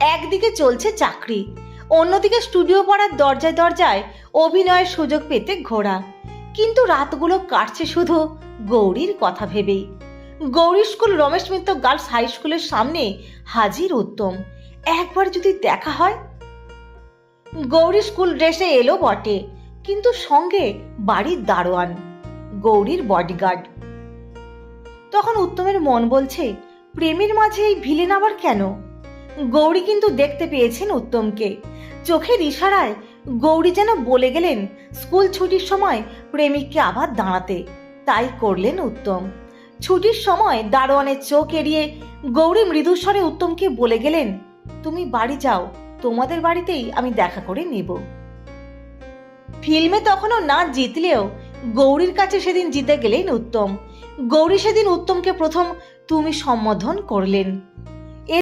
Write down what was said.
একদিকে চলছে চাকরি, অন্যদিকে স্টুডিও পড়ার দরজায় দরজায় অভিনয়ের সুযোগ পেতে ঘোরা কিন্তু রাতগুলো কাটছে শুধু গৌরীর কথা ভেবেই। Gouri school Ramesh Mitra girls high স্কুলের সামনে হাজির উত্তম। একবার যদি দেখা হয়? গৌরী স্কুল ড্রেসে এলো বটে, কিন্তু সঙ্গে বাড়ির দারোয়ান, গৌরীর বডিগার্ড তখন উত্তমের মন বলছে, প্রেমের মাঝে এই ভিলেন আবার কেন? গৌরী কিন্তু দেখতে পেয়েছেন উত্তমকে। চোখের ইশারায় গৌরী যেন বলে গেলেন, স্কুল ছুটির সময় প্রেমিককে আবার দাঁড়াতে। তাই করলেন উত্তম। ছুটির সময় দারোয়ানের চোখ এড়িয়ে গৌরী মৃদুস্বরে উত্তমকে বলে গেলেন, তুমি বাড়ি যাও, তোমাদের বাড়িতেই আমি দেখা করে নেব। ফিল্মে তখনও না জিতলেও গৌরীর কাছে সেদিন জিতে গেলেন উত্তম। গৌরী সেদিন উত্তমকে প্রথম তুমি সম্বোধন করলেন।